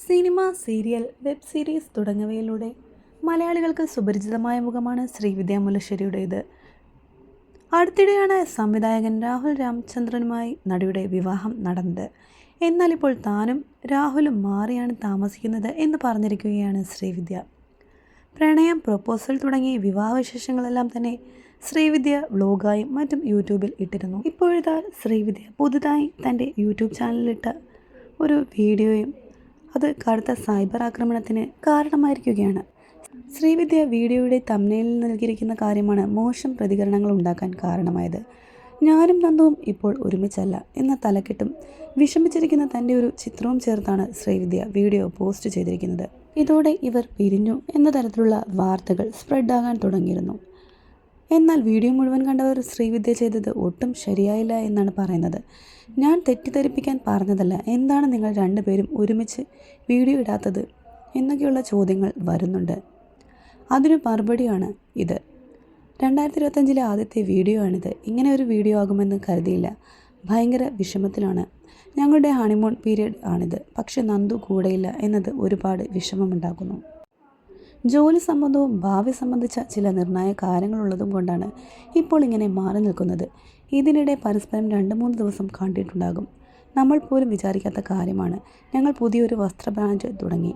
Cinema serial web series തുടങ്ങിയവയിലൂടെ മലയാളികൾക്ക് സുപരിചിതമായ മുഖമാണ് ശ്രീവിദ്യ മുല്ലശ്ശേരിയുടേത്. അടുത്തിടെയാണ് സംവിധായകൻ രാഹുൽ രാമചന്ദ്രനുമായി നടിയുടെ വിവാഹം നടന്നത്. എന്നാൽ ഇപ്പോൾ താനും രാഹുലും മാറിയാണ് താമസിക്കുന്നത് എന്ന് പറഞ്ഞിരിക്കുകയാണ് ശ്രീവിദ്യ പ്രണയം പ്രൊപ്പോസൽ തുടങ്ങി വിവാഹവിശേഷങ്ങളെല്ലാം തന്നെ ശ്രീവിദ്യ വ്ലോഗായും മറ്റും യൂട്യൂബിൽ ഇട്ടിരുന്നു. ഇപ്പോഴത്തെ ശ്രീവിദ്യ പുതുതായി തന്റെ യൂട്യൂബ് ചാനലിലിട്ട ഒരു വീഡിയോയും അത് കടുത്ത സൈബർ ആക്രമണത്തിന് കാരണമായിരിക്കുകയാണ്. ശ്രീവിദ്യ വീഡിയോയുടെ തമ്മിലിൽ നൽകിയിരിക്കുന്ന കാര്യമാണ് മോശം പ്രതികരണങ്ങൾ ഉണ്ടാക്കാൻ കാരണമായത്. ഞാനും നന്ദുവും ഇപ്പോൾ ഒരുമിച്ചല്ല എന്ന തലക്കെട്ടും വിഷമിച്ചിരിക്കുന്ന തന്റെ ഒരു ചിത്രവും ചേർത്താണ് ശ്രീവിദ്യ വീഡിയോ പോസ്റ്റ് ചെയ്തിരിക്കുന്നത്. ഇതോടെ ഇവർ പിരിഞ്ഞു എന്ന തരത്തിലുള്ള വാർത്തകൾ സ്പ്രെഡാകാൻ തുടങ്ങിയിരുന്നു. എന്നാൽ വീഡിയോ മുഴുവൻ കണ്ടവർ ശ്രീവിദ്യ ചെയ്തത് ഒട്ടും ശരിയായില്ല എന്നാണ് പറയുന്നത്. ഞാൻ തെറ്റിദ്ധരിപ്പിക്കാൻ പറഞ്ഞതല്ല. എന്താണ് നിങ്ങൾ രണ്ടുപേരും ഒരുമിച്ച് വീഡിയോ ഇടാത്തത്? എന്നൊക്കെയുള്ള ചോദ്യങ്ങൾ വരുന്നുണ്ട്. അതിനു മറുപടിയാണ് ഇത്. രണ്ടായിരത്തി ഇരുപത്തഞ്ചിലെ ആദ്യത്തെ വീഡിയോ ആണിത് ഇങ്ങനെ ഒരു വീഡിയോ ആകുമെന്ന് കരുതിയില്ല. ഭയങ്കര വിഷമത്തിലാണ്. ഞങ്ങളുടെ ഹണിമൂൺ പീരീഡ് ആണിത്. പക്ഷെ നന്ദു കൂടെയില്ല എന്നത് ഒരുപാട് വിഷമമുണ്ടാക്കുന്നു. ജോലി സംബന്ധവും ഭാവി സംബന്ധിച്ച ചില നിർണായക കാര്യങ്ങളുള്ളതും കൊണ്ടാണ് ഇപ്പോൾ ഇങ്ങനെ മാറി നിൽക്കുന്നത്. ഇതിനിടെ പരസ്പരം രണ്ട് മൂന്ന് ദിവസം കണ്ടിട്ടുണ്ടാകും. നമ്മൾ പോലും വിചാരിക്കാത്ത കാര്യമാണ്. ഞങ്ങൾ പുതിയൊരു വസ്ത്ര ബ്രാൻഡ് തുടങ്ങി.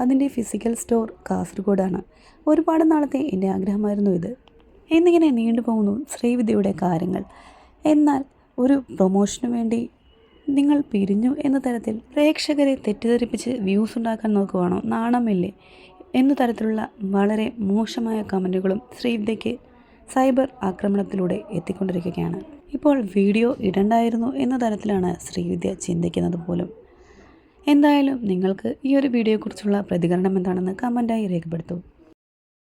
അതിന്റെ ഫിസിക്കൽ സ്റ്റോർ കാസർഗോഡാണ്. ഒരുപാട് നാളത്തെ എന്റെ ആഗ്രഹമായിരുന്നു ഇത്. എന്നിങ്ങനെ നീണ്ടുപോകുന്നു ശ്രീവിദ്യയുടെ കാര്യങ്ങൾ. എന്നാൽ ഒരു പ്രൊമോഷനു വേണ്ടി നിങ്ങൾ പിരിഞ്ഞു എന്ന തരത്തിൽ പ്രേക്ഷകരെ തെറ്റിദ്ധരിപ്പിച്ച് വ്യൂസ് ഉണ്ടാക്കാൻ നോക്കുവാണോ? നാണമില്ലേ? എന്ന തരത്തിലുള്ള വളരെ മോശമായ കമന്റുകളും ശ്രീവിദ്യയ്ക്ക് സൈബർ ആക്രമണത്തിലൂടെ എത്തിക്കൊണ്ടിരിക്കുകയാണ്. ഇപ്പോൾ വീഡിയോ ഇടണ്ടായിരുന്നു എന്ന തരത്തിലാണ് ശ്രീവിദ്യ ചിന്തിക്കുന്നത് പോലും. എന്തായാലും നിങ്ങൾക്ക് ഈ ഒരു വീഡിയോയെക്കുറിച്ചുള്ള പ്രതികരണം എന്താണെന്ന് കമന്റായി രേഖപ്പെടുത്തൂ.